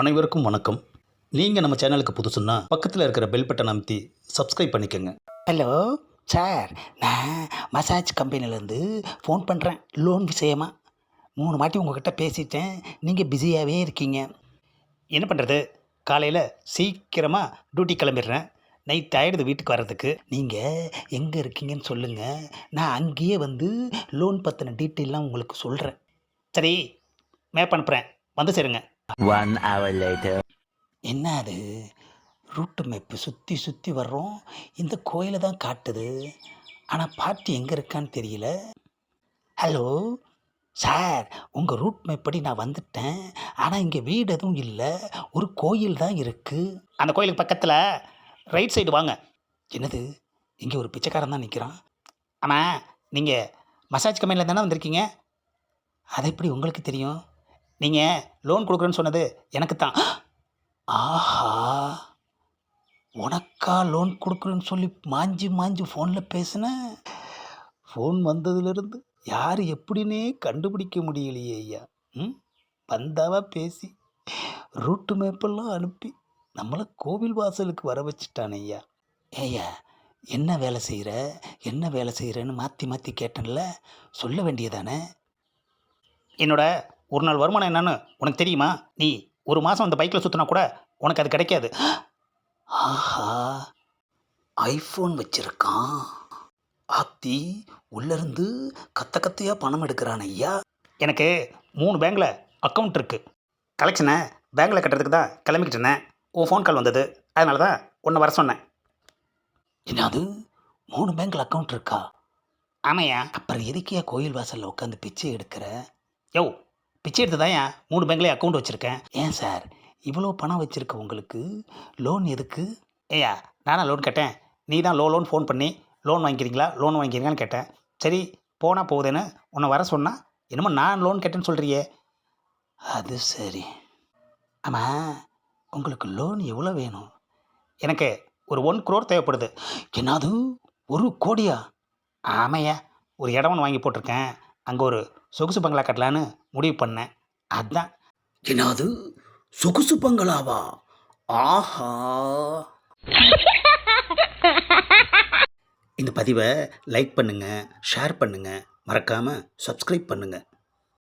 அனைவருக்கும் வணக்கம். நீங்கள் நம்ம சேனலுக்கு புதுசுன்னா பக்கத்தில் இருக்கிற பெல் பட்டன் அமைத்தி சப்ஸ்கிரைப் பண்ணிக்கோங்க. ஹலோ சார் நான் மசாஜ் கம்பெனிலேருந்து ஃபோன் பண்ணுறேன் லோன் விஷயமா. மூணு மாட்டி உங்ககிட்ட பேசிட்டேன். நீங்கள் பிஸியாகவே இருக்கீங்க. என்ன பண்ணுறது காலையில் சீக்கிரமாக டியூட்டி கிளம்பிடுறேன். நைட் ஆகிடுது வீட்டுக்கு வர்றதுக்கு. நீங்கள் எங்கே இருக்கீங்கன்னு சொல்லுங்கள் நான் அங்கேயே வந்து லோன் பற்றின டீட்டெயிலாம் உங்களுக்கு சொல்கிறேன் சரி மேப் அனுப்புகிறேன் வந்து சேருங்க. ஒன் ஹவர் லேட்டர் என்ன அது ரூட்டு மேப்பு சுற்றி சுற்றி வர்றோம். இந்த கோயிலை தான் காட்டுது. ஆனால் பாட்டி எங்கே இருக்கான்னு தெரியல. ஹலோ சார் உங்கள் ரூட் மேப்படி நான் வந்துட்டேன். ஆனால் இங்கே வீடு எதுவும் இல்லை. ஒரு கோயில் தான் இருக்குது அந்த கோயிலுக்கு பக்கத்தில் ரைட் சைடு வாங்க. என்னது? இங்கே ஒரு பிச்சைக்காரன் தான் நிற்கிறான் ஆமாம் நீங்கள் மசாஜ் கம்பெனியில் தானே வந்திருக்கீங்க? அது எப்படி உங்களுக்கு தெரியும்? நீங்கள் லோன் கொடுக்குறேன்னு சொன்னது எனக்கு தான். ஆஹா. உனக்கா லோன் கொடுக்குறேன்னு சொல்லி மாஞ்சி மாஞ்சி ஃபோனில் பேசினேன் ஃபோன் வந்ததுலேருந்து யார் எப்படின்னே கண்டுபிடிக்க முடியலையே ஐயா. ம்? வந்தாவா பேசி ரூட்டு மேப்பெல்லாம் அனுப்பி நம்மளை கோவில் வாசலுக்கு வர வச்சுட்டான் ஐயா. ஏய்யா என்ன வேலை செய்கிற என்ன வேலை செய்கிறேன்னு மாற்றி மாற்றி கேட்டேன்ல. சொல்ல வேண்டியதானே? என்னோட ஒரு நாள் வருமானம் என்னன்னு உனக்கு தெரியுமா? நீ ஒரு மாதம் அந்த பைக்கில் சுற்றினா கூட உனக்கு அது கிடைக்காது. ஆஹா. ஐஃபோன் வச்சிருக்கான். ஆத்தி உள்ளேருந்து கத்த கத்தையாக பணம் எடுக்கிறான் ஐயா. எனக்கு மூணு பேங்க்கில் அக்கௌண்ட் இருக்குது கலெக்ஷனை பேங்க்கில் கட்டுறதுக்கு தான் கிளம்பிக்கிட்டு இருந்தேன். உன் ஃபோன் கால் வந்தது. அதனால தான் உன்னை வர சொன்னேன். என்னது? மூணு பேங்க்ல அக்கௌண்ட் இருக்கா? ஆமையா அப்புறம் எதுக்கியா கோயில் வாசலில் உட்காந்து பிச்சை எடுக்கிற? யோ பிச்சை எடுத்து தான் ஏன் மூணு பேங்க்லேயே அக்கௌண்ட் வச்சுருக்கேன். ஏன் சார் இவ்வளோ பணம் வச்சுருக்க உங்களுக்கு? லோன் எதுக்கு? ஏய்யா நானா லோன் கேட்டேன். நீ தான் லோ லோன் ஃபோன் பண்ணி லோன் வாங்கிக்கிறீங்களா? லோன் வாங்கிக்கிறீங்களான்னு கேட்டேன். சரி போனால் போகுதுன்னு உன்னை வர சொன்னால் என்னமோ நான் லோன் கேட்டேன்னு சொல்கிறியே அது சரி. ஆமாம் உங்களுக்கு லோன் எவ்வளோ வேணும்? எனக்கு ஒரு ஒன் குரோர் தேவைப்படுது. என்னது? ஒரு கோடியா? ஆமையா ஒரு இடம் ஒன்று வாங்கி போட்டிருக்கேன். அங்கே ஒரு சொகுசு பங்களா கட்டலான்னு முடிவு பண்ணேன். அதான். என்னது? சொகுசு பங்களாவா? ஆஹா. இந்த பதிவை லைக் பண்ணுங்கள் ஷேர் பண்ணுங்கள் மறக்காமல் சப்ஸ்கிரைப் பண்ணுங்கள்